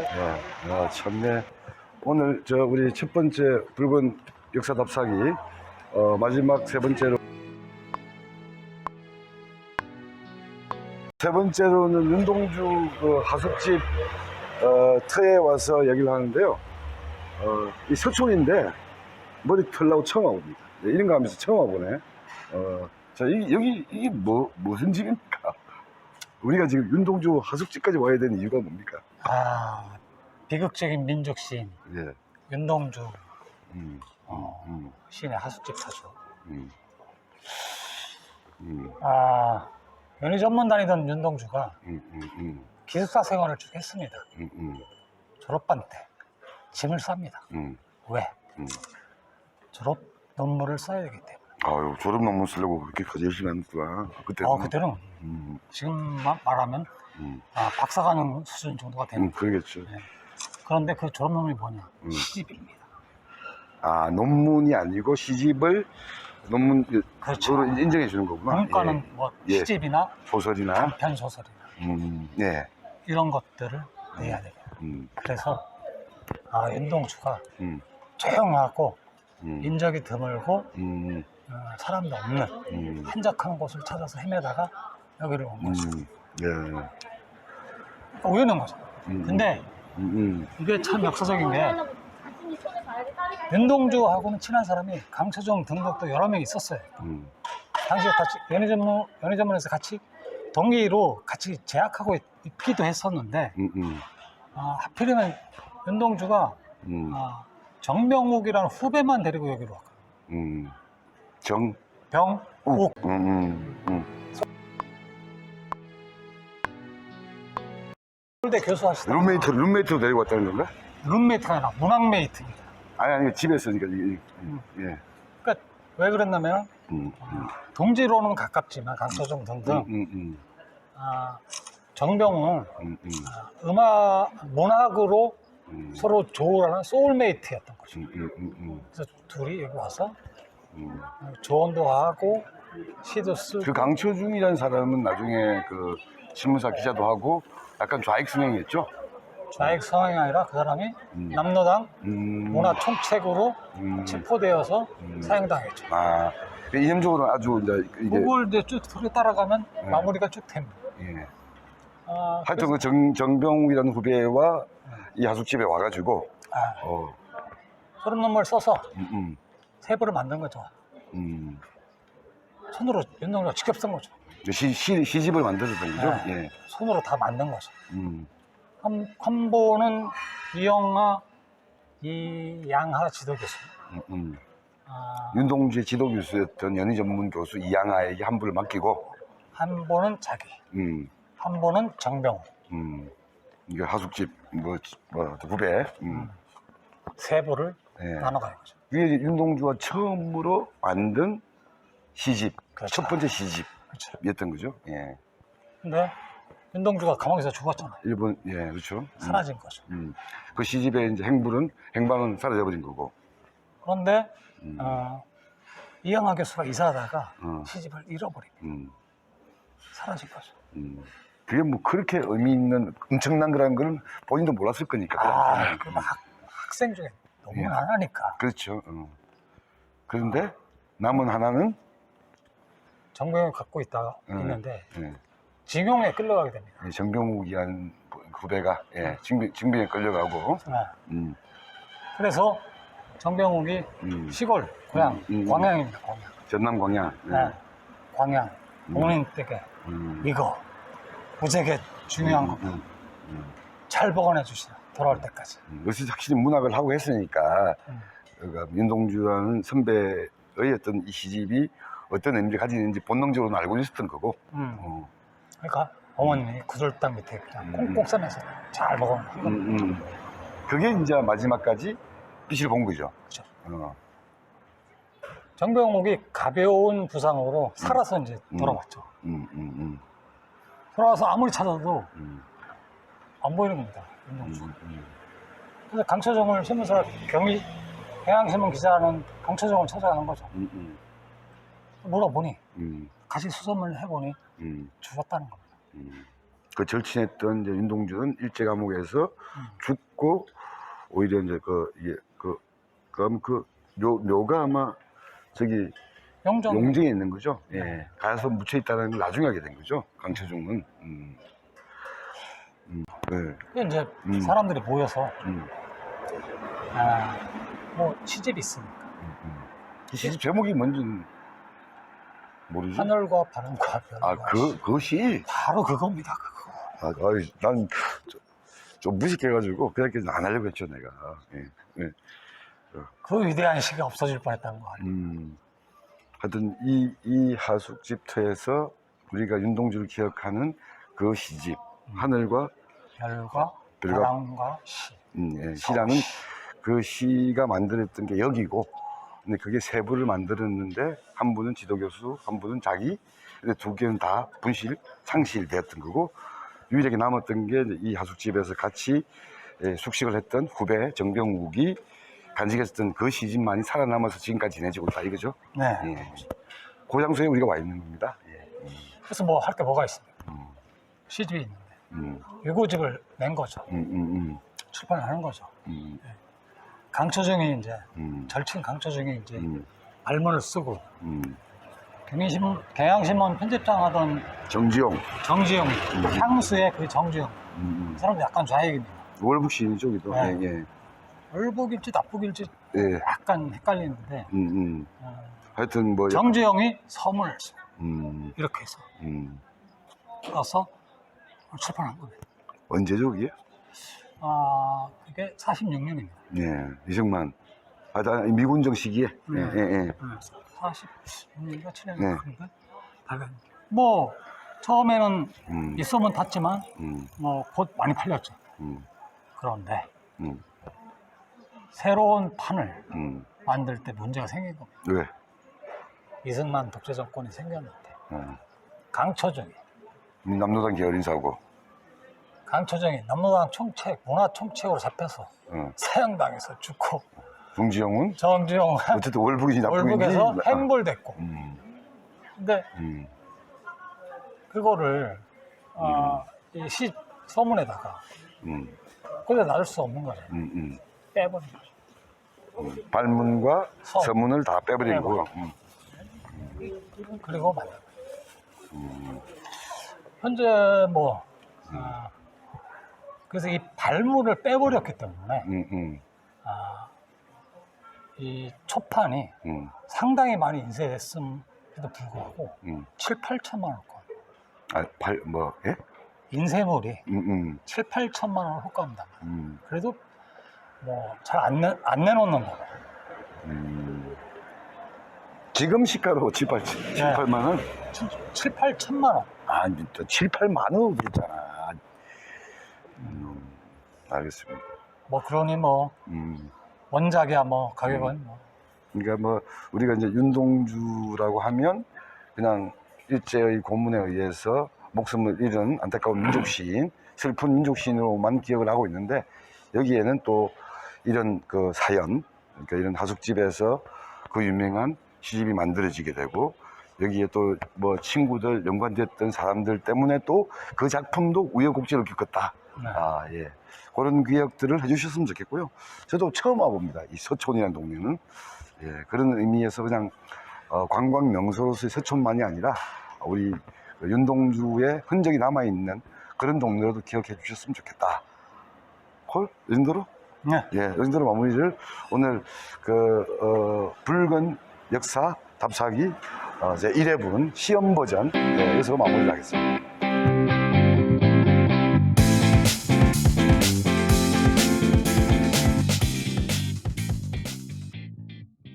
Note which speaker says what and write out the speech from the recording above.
Speaker 1: 예, 아, 참네. 오늘 저 우리 첫 번째 붉은 역사 답사기 어, 마지막 세 번째로 세 번째로는 윤동주 그 하숙집 어, 터에 와서 얘기를 하는데요. 어, 이 서촌인데 머리 털라고 처음 와봅니다. 네, 이런 거 하면서 와보네. 어, 자, 이, 여기 이게 뭐 무슨 집입니까? 우리가 지금 윤동주 하숙집까지 와야 되는 이유가 뭡니까?
Speaker 2: 아, 비극적인 민족 시인
Speaker 1: 예.
Speaker 2: 윤동주
Speaker 1: 음,
Speaker 2: 어,
Speaker 1: 음,
Speaker 2: 시인의 하숙집 사주.
Speaker 1: 음, 음,
Speaker 2: 아, 연희 전문 다니던 윤동주가
Speaker 1: 음, 음, 음,
Speaker 2: 기숙사 생활을 쭉 했습니다.
Speaker 1: 음, 음,
Speaker 2: 졸업반 때 짐을 쌉니다.
Speaker 1: 음,
Speaker 2: 왜?
Speaker 1: 음.
Speaker 2: 졸업 논문을 써야 되기 때문에.
Speaker 1: 아유, 졸업 논문 쓰려고 그렇게까지 열심히 하는구나. 그때는.
Speaker 2: 어, 그때는
Speaker 1: 음,
Speaker 2: 지금 마- 말하면
Speaker 1: 음,
Speaker 2: 아, 박사과정 수준 정도가 되는
Speaker 1: 음, 그러겠죠.
Speaker 2: 그런데 그 졸업 논문이 뭐냐?
Speaker 1: 음.
Speaker 2: 시집입니다.
Speaker 1: 아, 논문이 아니고 시집을 논문,
Speaker 2: 그렇죠.
Speaker 1: 인정해 주는 거구나.
Speaker 2: 문과는
Speaker 1: 예.
Speaker 2: 뭐
Speaker 1: 예.
Speaker 2: 시집이나
Speaker 1: 소설이나,
Speaker 2: 단편 소설이나
Speaker 1: 음, 예,
Speaker 2: 이런 것들을 내야 돼요.
Speaker 1: 음,
Speaker 2: 그래서 아, 윤동주가
Speaker 1: 음,
Speaker 2: 조용하고
Speaker 1: 음,
Speaker 2: 인적이 드물고
Speaker 1: 음,
Speaker 2: 어, 사람도 없는
Speaker 1: 음,
Speaker 2: 한적한 곳을 찾아서 헤매다가 여기를 온 거죠.
Speaker 1: 음, 예,
Speaker 2: 우연한 거죠.
Speaker 1: 음,
Speaker 2: 근데
Speaker 1: 음,
Speaker 2: 이게 참 역사적인 게 윤동주하고는 친한 사람이 강철종 등록도 여러 명 있었어요.
Speaker 1: 음,
Speaker 2: 당시에 같이 연희전문 연희전문에서 같이 동기로 같이 재학하고 있, 기도 했었는데
Speaker 1: 음, 음,
Speaker 2: 아, 하필이면 윤동주가
Speaker 1: 음,
Speaker 2: 아, 정병욱이라는 후배만 데리고 여기로 왔거든요.
Speaker 1: 음, 정,
Speaker 2: 병욱.
Speaker 1: 음, 음, 음,
Speaker 2: 서울대 교수 하시다가
Speaker 1: 룸메이트, 룸메이트로 데리고 왔다는 건가?
Speaker 2: 룸메이트가 아니라 문학메이트입니다.
Speaker 1: 아니, 아니, 집에서, 그러니까, 이게, 음, 예,
Speaker 2: 그러니까 왜 그랬냐면
Speaker 1: 음, 음,
Speaker 2: 동지로는 가깝지만 강서종 등등
Speaker 1: 음, 음,
Speaker 2: 아, 정병은
Speaker 1: 음, 음,
Speaker 2: 아, 음악 문학으로
Speaker 1: 음,
Speaker 2: 서로 조율하는 소울메이트였던 거죠.
Speaker 1: 음, 음, 음, 음,
Speaker 2: 그래서 둘이 여기 와서
Speaker 1: 음.
Speaker 2: 조언도 하고 시도 쓰고
Speaker 1: 그 강초중이라는 사람은 나중에 그 신문사 기자도 하고 약간 좌익 성향이었죠?
Speaker 2: 좌익 성향이 아니라 그 사람이
Speaker 1: 음.
Speaker 2: 남로당
Speaker 1: 음,
Speaker 2: 문화 총책으로
Speaker 1: 음.
Speaker 2: 체포되어서
Speaker 1: 음.
Speaker 2: 사형당했죠.
Speaker 1: 아, 그 이념적으로 아주 이제 이게
Speaker 2: 그걸 이제 쭉 소리 따라가면
Speaker 1: 네.
Speaker 2: 마무리가 쭉 됩니다.
Speaker 1: 예.
Speaker 2: 아,
Speaker 1: 하여튼 그 정, 정병욱이라는 후배와 이 하숙집에 와가지고
Speaker 2: 아,
Speaker 1: 어,
Speaker 2: 소름 논문을 써서
Speaker 1: 음,
Speaker 2: 세부를 만든 거죠.
Speaker 1: 음,
Speaker 2: 손으로 윤동주가 직접 쓴 거죠.
Speaker 1: 음. 시, 시, 시집을 만들었던 거죠?
Speaker 2: 네.
Speaker 1: 예.
Speaker 2: 손으로 다 만든 거죠.
Speaker 1: 음,
Speaker 2: 한, 한 번은 이영하, 이양하 지도 교수.
Speaker 1: 음, 음.
Speaker 2: 아,
Speaker 1: 윤동주의 지도 교수였던 연희 전문 교수 이양아에게 한 부를 맡기고,
Speaker 2: 한 번은 자기,
Speaker 1: 음,
Speaker 2: 한 번은 정병호.
Speaker 1: 음, 이게 하숙집 뭐, 뭐 후배, 음,
Speaker 2: 세부를
Speaker 1: 예.
Speaker 2: 나눠가는 거죠.
Speaker 1: 이게 윤동주가 처음으로 만든 시집,
Speaker 2: 그렇죠.
Speaker 1: 첫 번째 시집이었던
Speaker 2: 그렇죠.
Speaker 1: 거죠. 예.
Speaker 2: 근데 윤동주가 감옥에서 죽었잖아요.
Speaker 1: 일본, 예, 그렇죠. 음,
Speaker 2: 사라진 거죠.
Speaker 1: 음. 그 시집의 이제 행불은, 행방은 사라져버린 거고.
Speaker 2: 그런데
Speaker 1: 음.
Speaker 2: 어, 이영하 교수가 이사하다가
Speaker 1: 어.
Speaker 2: 시집을 잃어버리고
Speaker 1: 음,
Speaker 2: 사라진 거죠.
Speaker 1: 음. 그게 뭐 그렇게 의미 있는 엄청난 거라는 걸 본인도 몰랐을 거니까. 그
Speaker 2: 아. 그 학, 학생 중에 너무
Speaker 1: 예.
Speaker 2: 안 하니까
Speaker 1: 그렇죠. 어. 그런데 남은 하나는
Speaker 2: 정병을 갖고 있다
Speaker 1: 음.
Speaker 2: 있는데
Speaker 1: 예,
Speaker 2: 징용에 끌려가게 됩니다.
Speaker 1: 예, 정병욱이라는 후배가 예, 징병, 징병에 끌려가고
Speaker 2: 네.
Speaker 1: 음,
Speaker 2: 그래서 정병욱이
Speaker 1: 음.
Speaker 2: 시골 고향
Speaker 1: 음, 음.
Speaker 2: 광양입니다. 광양.
Speaker 1: 전남 광양. 예.
Speaker 2: 네. 광양
Speaker 1: 음.
Speaker 2: 본인 댁에
Speaker 1: 음.
Speaker 2: 이거 무지하게 중요한 거
Speaker 1: 음,
Speaker 2: 잘 보관해 주시라 돌아올 때까지.
Speaker 1: 음. 역시 확실히 문학을 하고 했으니까
Speaker 2: 음.
Speaker 1: 그러니까 윤동주라는 선배의 어떤 이 시집이 어떤 의미를 가지는지 본능적으로 알고 있었던 거고.
Speaker 2: 음.
Speaker 1: 어.
Speaker 2: 그러니까 어머님이 구절당 밑에 그냥
Speaker 1: 음.
Speaker 2: 꽁꽁 싸면서 잘 먹어.
Speaker 1: 음, 음. 그게 이제 마지막까지 빛을 본 거죠.
Speaker 2: 그렇죠.
Speaker 1: 어.
Speaker 2: 정병욱이 가벼운 부상으로 살아서 이제
Speaker 1: 음.
Speaker 2: 돌아왔죠.
Speaker 1: 음, 음, 음,
Speaker 2: 돌아와서 아무리 찾아도
Speaker 1: 음,
Speaker 2: 안 보이는 겁니다.
Speaker 1: 음, 음.
Speaker 2: 그래서 강초정을 신문사 경위 경향신문 기자는 강초정을 찾아가는 거죠.
Speaker 1: 음, 음,
Speaker 2: 물어보니
Speaker 1: 음,
Speaker 2: 같이 수소문을 해보니
Speaker 1: 음,
Speaker 2: 죽었다는 겁니다.
Speaker 1: 음. 그 절친했던 이제 윤동주는 일제 감옥에서 죽고 오히려 이제 그 이게 그 그럼 그 묘, 묘가 아마 저기
Speaker 2: 영정
Speaker 1: 용정에 있는 거죠. 예. 가서 묻혀 있다는 걸 나중에 알게 된 거죠. 강철중은. 음. 음. 네.
Speaker 2: 그 이제
Speaker 1: 음.
Speaker 2: 사람들이 모여서
Speaker 1: 음.
Speaker 2: 아, 뭐 시집이 있으니까
Speaker 1: 음. 음. 이 시집 제목이 뭔지는 모르지.
Speaker 2: 하늘과 바람과 별과
Speaker 1: 아, 그 그것이
Speaker 2: 바로 그겁니다. 그거.
Speaker 1: 아, 어이, 난 좀, 좀 무식해가지고 그렇게 안 하려고 했죠 내가. 예. 예.
Speaker 2: 그 위대한 시가 없어질 뻔했다는 거 아니에요.
Speaker 1: 음. 하여튼 이, 이 하숙집터에서 우리가 윤동주를 기억하는 그 시집 하늘과
Speaker 2: 별과
Speaker 1: 별과-
Speaker 2: 바람과 시.
Speaker 1: 음, 예, 시라는 그 시가 만들었던 게 여기고 근데 그게 세 부를 만들었는데 한 분은 지도교수 한 분은 자기 근데 두 개는 다 분실 상실 되었던 거고 유일하게 남았던 게 이 하숙집에서 같이 예, 숙식을 했던 후배 정병욱이 간직했던 그 시집만이 살아남아서 지금까지 지내지고 있다 이거죠
Speaker 2: 네.
Speaker 1: 예. 그 장소에 우리가 와 있는 겁니다 예.
Speaker 2: 그래서 뭐 할 게 뭐가 있습니까?
Speaker 1: 음,
Speaker 2: 시집이 있는데
Speaker 1: 음,
Speaker 2: 유고집을 낸 거죠.
Speaker 1: 음, 음,
Speaker 2: 출판을 하는 거죠.
Speaker 1: 음,
Speaker 2: 강초정이 이제
Speaker 1: 음,
Speaker 2: 절친 강초정이 이제
Speaker 1: 음,
Speaker 2: 말문을 쓰고
Speaker 1: 음.
Speaker 2: 경향신문, 경향신문 편집장 하던
Speaker 1: 정지용
Speaker 2: 정지영, 향수의 그 정지영.
Speaker 1: 음,
Speaker 2: 그 사람도 약간 좌익입니다.
Speaker 1: 음. 월북 시인 쪽이도
Speaker 2: 네.
Speaker 1: 예, 예.
Speaker 2: 얼북일지 나쁘길지
Speaker 1: 예.
Speaker 2: 약간 헷갈리는데
Speaker 1: 음, 음.
Speaker 2: 어,
Speaker 1: 하여튼 뭐
Speaker 2: 정지영이 서문을 써.
Speaker 1: 음,
Speaker 2: 이렇게 해서
Speaker 1: 음.
Speaker 2: 써서 출판한 겁니다.
Speaker 1: 언제죠 그게?
Speaker 2: 아, 그게 46년입니다.
Speaker 1: 예, 이승만. 아, 다 미군정 시기에. 예,
Speaker 2: 네.
Speaker 1: 예, 예.
Speaker 2: 46년인가 7년인가
Speaker 1: 네.
Speaker 2: 그런가? 발간. 뭐 처음에는
Speaker 1: 음,
Speaker 2: 이 소문 탔지만
Speaker 1: 음,
Speaker 2: 뭐곧 많이 팔렸죠.
Speaker 1: 음,
Speaker 2: 그런데
Speaker 1: 음,
Speaker 2: 새로운 판을
Speaker 1: 음.
Speaker 2: 만들 때 문제가 생긴 겁니다.
Speaker 1: 왜?
Speaker 2: 이승만 독재 정권이 생겼는데
Speaker 1: 어.
Speaker 2: 강초정이
Speaker 1: 남노당 계열 인사고.
Speaker 2: 강초정이 남로당 총책 문화 총책으로 잡혀서
Speaker 1: 어.
Speaker 2: 사형당해서 죽고
Speaker 1: 정지영은
Speaker 2: 정주영
Speaker 1: 어쨌든 월북이지 나쁘긴지.
Speaker 2: 월북에서 행벌됐고
Speaker 1: 음,
Speaker 2: 근데
Speaker 1: 음,
Speaker 2: 그거를 어, 이시 서문에다가
Speaker 1: 음,
Speaker 2: 그래 놔둘 수 없는 거죠.
Speaker 1: 음, 음.
Speaker 2: 빼버린 거죠.
Speaker 1: 음. 발문과
Speaker 2: 서.
Speaker 1: 서문 을 다 빼버린. 거고. 음,
Speaker 2: 그리고 만든 거예요.
Speaker 1: 음,
Speaker 2: 현재 뭐 아, 그래서 이 발문을 빼버렸기 때문에
Speaker 1: 음, 음,
Speaker 2: 아, 이 초판이
Speaker 1: 음,
Speaker 2: 상당히 많이 인쇄됐음에도 불구하고
Speaker 1: 음.
Speaker 2: 7, 8천만 원권
Speaker 1: 아, 발, 뭐, 예?
Speaker 2: 인쇄물이
Speaker 1: 음, 음,
Speaker 2: 7, 8천만 원을 호가합니다.
Speaker 1: 음,
Speaker 2: 그래도 뭐 잘안안 내놓는 거.
Speaker 1: 음. 지금 시가로 7, 8, 7,
Speaker 2: 네.
Speaker 1: 8만 원?
Speaker 2: 7, 7 8천만 원.
Speaker 1: 아, 7, 8만 원 괜찮아. 음, 알겠습니다.
Speaker 2: 뭐 그러니 뭐
Speaker 1: 음,
Speaker 2: 원작이야 뭐 가격은 뭐
Speaker 1: 그러니까 뭐 우리가 이제 윤동주라고 하면 그냥 일제의 고문에 의해서 목숨을 잃은 안타까운 민족 시인, 슬픈 민족 시인으로만 기억을 하고 있는데 여기에는 또 이런 그 사연, 그러니까 이런 하숙집에서 그 유명한 시집이 만들어지게 되고 여기에 또 뭐 친구들 연관됐던 사람들 때문에 또 그 작품도 우여곡절을 겪었다.
Speaker 2: 네.
Speaker 1: 아, 예. 그런 기억들을 해주셨으면 좋겠고요. 저도 처음 와봅니다. 이 서촌이라는 동네는. 예, 그런 의미에서 그냥 어, 관광 명소로서의 서촌만이 아니라 우리 그 윤동주의 흔적이 남아있는 그런 동네로도 기억해 주셨으면 좋겠다. 콜? 이 정도로?
Speaker 2: 네.
Speaker 1: 예, 이 정도로 마무리를 오늘 그, 어, 붉은 역사 답사기 어, 제 1회분 시험 버전 예, 여기서 마무리를 하겠습니다.